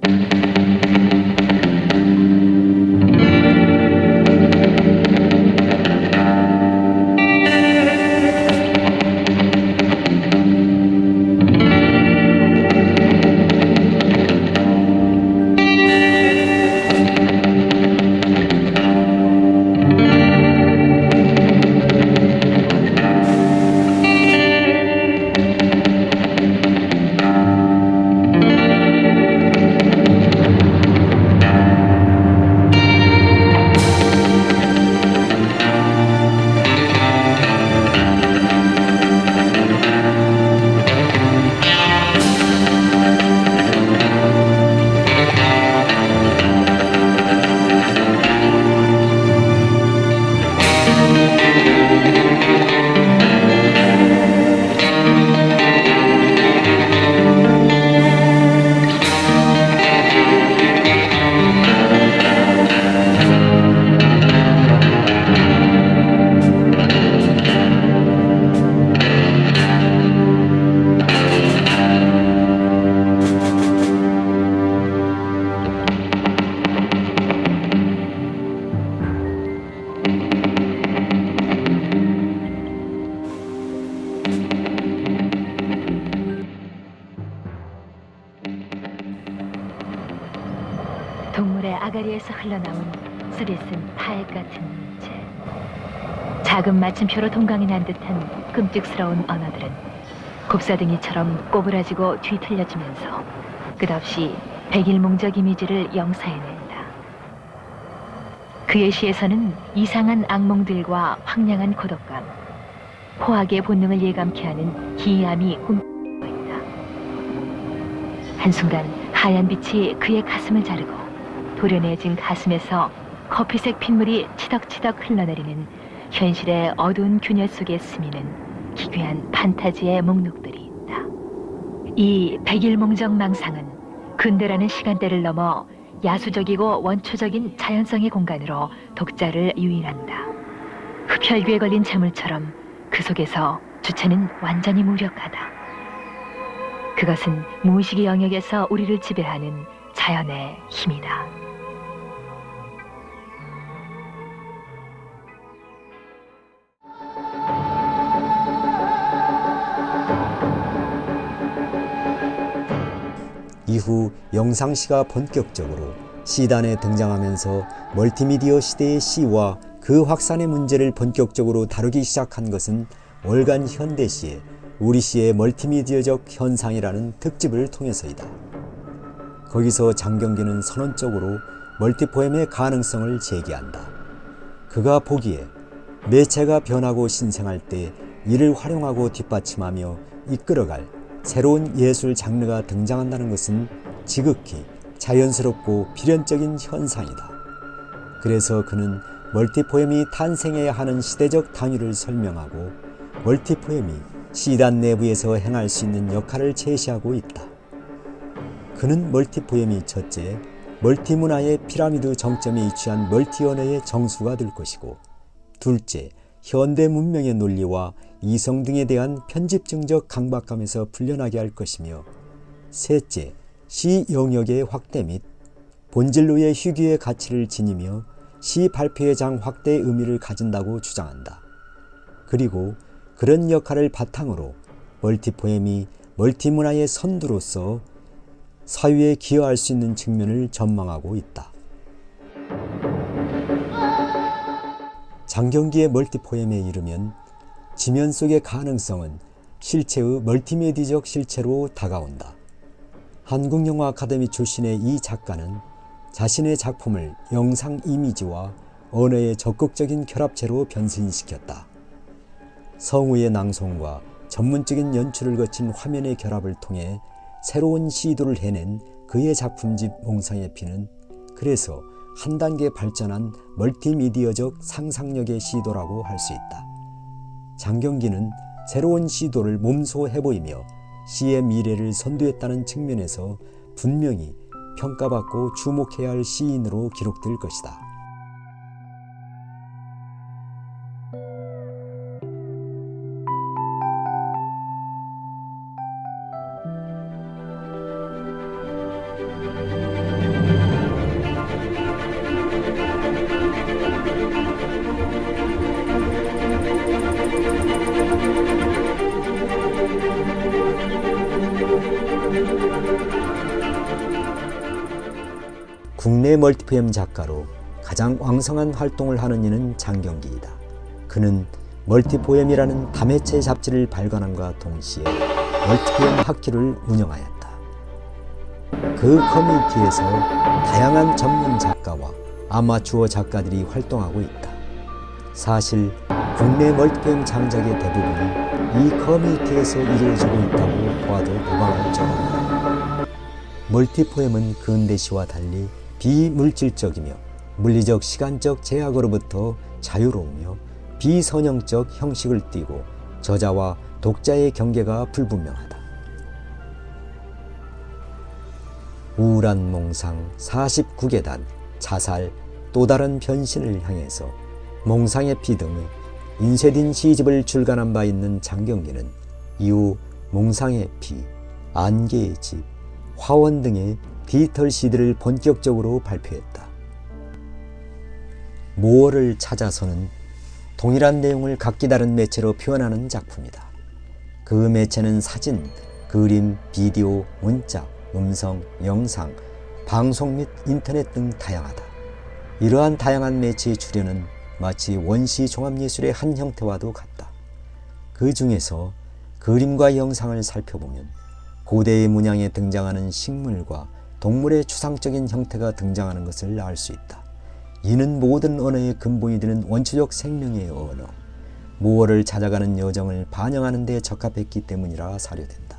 동물 의 아가리에서 흘러나온 쓴 파액 같은 문제. 작은 마침표로 동강이 난 듯한 끔찍스러운 언어들은 곱사등이처럼 꼬부라지고 뒤틀려지면서 끝없이 백일몽적 이미지를 영사해낸다. 그의 시에서는 이상한 악몽들과 황량한 고독감, 포악의 본능을 예감케 하는 기이함이 꿈꾸고 있다. 한순간 하얀 빛이 그의 가슴을 자르 고 도련해진 가슴에서 커피색 핏물이 치덕치덕 흘러내리는 현실의 어두운 균열 속에 스미는 기괴한 판타지의 목록들이 있다. 이 백일몽적 망상은 근대라는 시간대를 넘어 야수적이고 원초적인 자연성의 공간으로 독자를 유인한다. 흡혈귀에 걸린 재물처럼 그 속에서 주체는 완전히 무력하다. 그것은 무의식의 영역에서 우리를 지배하는 자연의 힘이다. 이후 영상시가 본격적으로 시단에 등장하면서 멀티미디어 시대의 시와 그 확산의 문제를 본격적으로 다루기 시작한 것은 월간 현대시의 우리 시의 멀티미디어적 현상이라는 특집을 통해서이다. 거기서 장경기는 선언적으로 멀티포엠의 가능성을 제기한다. 그가 보기에 매체가 변하고 신생할 때 이를 활용하고 뒷받침하며 이끌어갈 새로운 예술 장르가 등장한다는 것은 지극히 자연스럽고 필연적인 현상이다. 그래서 그는 멀티포엠이 탄생해야 하는 시대적 당위를 설명하고 멀티포엠이 시단 내부에서 행할 수 있는 역할을 제시하고 있다. 그는 멀티포엠이 첫째, 멀티문화의 피라미드 정점에 위치한 멀티 언어의 정수가 될 것이고 둘째, 현대 문명의 논리와 이성 등에 대한 편집증적 강박감에서 풀려나게 할 것이며 셋째, 시 영역의 확대 및 본질로의 휴기의 가치를 지니며 시 발표의 장 확대의 의미를 가진다고 주장한다. 그리고 그런 역할을 바탕으로 멀티포엠이 멀티문화의 선두로서 사회에 기여할 수 있는 측면을 전망하고 있다. 장경기의 멀티포엠에 이르면 지면 속의 가능성은 실체의 멀티메디적 실체로 다가온다. 한국영화 아카데미 출신의 이 작가는 자신의 작품을 영상 이미지와 언어의 적극적인 결합체로 변신시켰다. 성우의 낭송과 전문적인 연출을 거친 화면의 결합을 통해 새로운 시도를 해낸 그의 작품집 몽상의 피는 그래서 한 단계 발전한 멀티미디어적 상상력의 시도라고 할 수 있다. 장경기는 새로운 시도를 몸소 해보이며 시의 미래를 선도했다는 측면에서 분명히 평가받고 주목해야 할 시인으로 기록될 것이다. 국내 멀티포엠 작가로 가장 왕성한 활동을 하는 이는 장경기이다. 그는 멀티포엠이라는 다매체 잡지를 발간함과 동시에 멀티포엠 학기를 운영하였다. 그 커뮤니티에서 다양한 전문 작가와 아마추어 작가들이 활동하고 있다. 사실 국내 멀티포엠 장작의 대부분이 이 커뮤니티에서 이루어지고 있다고 보아도 무방할 정도다. 멀티포엠은 근대시와 달리 비물질적이며 물리적 시간적 제약으로부터 자유로우며 비선형적 형식을 띠고 저자와 독자의 경계가 불분명하다. 우울한 몽상 49계단 자살 또 다른 변신을 향해서 몽상의 피 등의 인쇄된 시집을 출간한 바 있는 장경기는 이후 몽상의 피, 안개의 집, 화원 등의 디지털 시들을 본격적으로 발표했다. 모어를 찾아서는 동일한 내용을 각기 다른 매체로 표현하는 작품이다. 그 매체는 사진, 그림, 비디오, 문자, 음성, 영상, 방송 및 인터넷 등 다양하다. 이러한 다양한 매체의 출현은 마치 원시 종합예술의 한 형태와도 같다. 그 중에서 그림과 영상을 살펴보면 고대의 문양에 등장하는 식물과 동물의 추상적인 형태가 등장하는 것을 알 수 있다. 이는 모든 언어의 근본이 되는 원초적 생명의 언어, 모어를 찾아가는 여정을 반영하는 데 적합했기 때문이라 사료된다.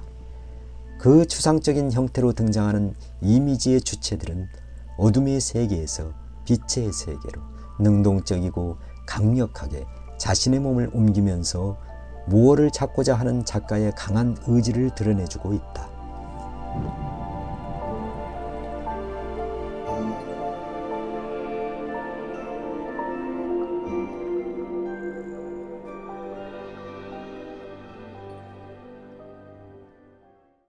그 추상적인 형태로 등장하는 이미지의 주체들은 어둠의 세계에서 빛의 세계로 능동적이고 강력하게 자신의 몸을 옮기면서 무엇을 찾고자 하는 작가의 강한 의지를 드러내주고 있다.